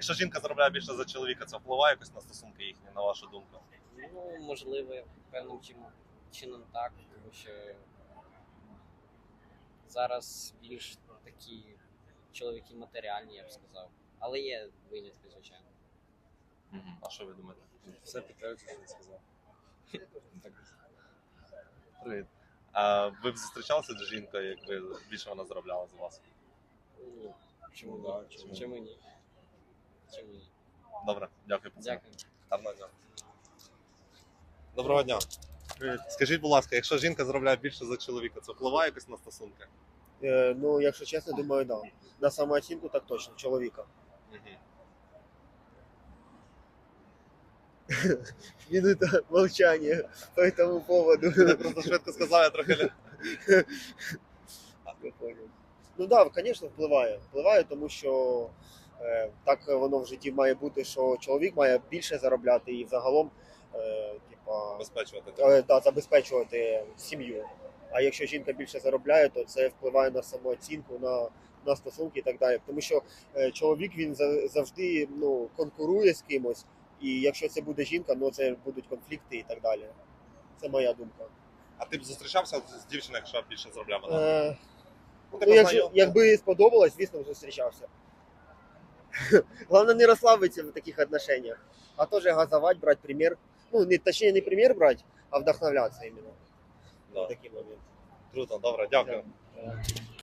Якщо жінка заробляє більше за чоловіка, це впливає якось на стосунки їхні, на вашу думку? Ну, можливо, певним чином так, тому що зараз більш такі чоловіки матеріальні, я б сказав. Але є винятки, звичайно. А що ви думаєте? Все підтверджується, що він сказав. Так. Привіт. А ви б зустрічалися з жінкою, якби більше вона заробляла за вас? Ну, чому да, ні? чому? Чому ні? Ні? Добре, дякую. пацани. Дякую. Гарного дня. Доброго дня. Скажіть, будь ласка, якщо жінка заробляє більше за чоловіка, це впливає якось на стосунки? Е, ну, якщо чесно, думаю, да. На самооцінку так точно, чоловіка. Минута молчания по этому поводу. Я просто швидко сказав, я трохи не. Я понял. Ну так, да, звісно, впливає. Впливає, тому що так воно в житті має бути, що чоловік має більше заробляти і загалом е, типа, Забезпечувати. е, да, забезпечувати сім'ю. А якщо жінка більше заробляє, то це впливає на самооцінку, на, на стосунки і так далі. Тому що е, чоловік він завжди ну, конкурує з кимось, і якщо це буде жінка, ну це будуть конфлікти і так далі. Це моя думка. А ти б зустрічався з дівчиною, якщо більше заробляла? Е, Ну, ну, якби сподобалось, звісно, зустрічався. Головне не расслабиться в таких отношениях, а тоже газовать, брать пример. Ну, не, точнее, не пример брать, а вдохновляться именно. Да. В такий момент. Круто, добре, дякую. Да.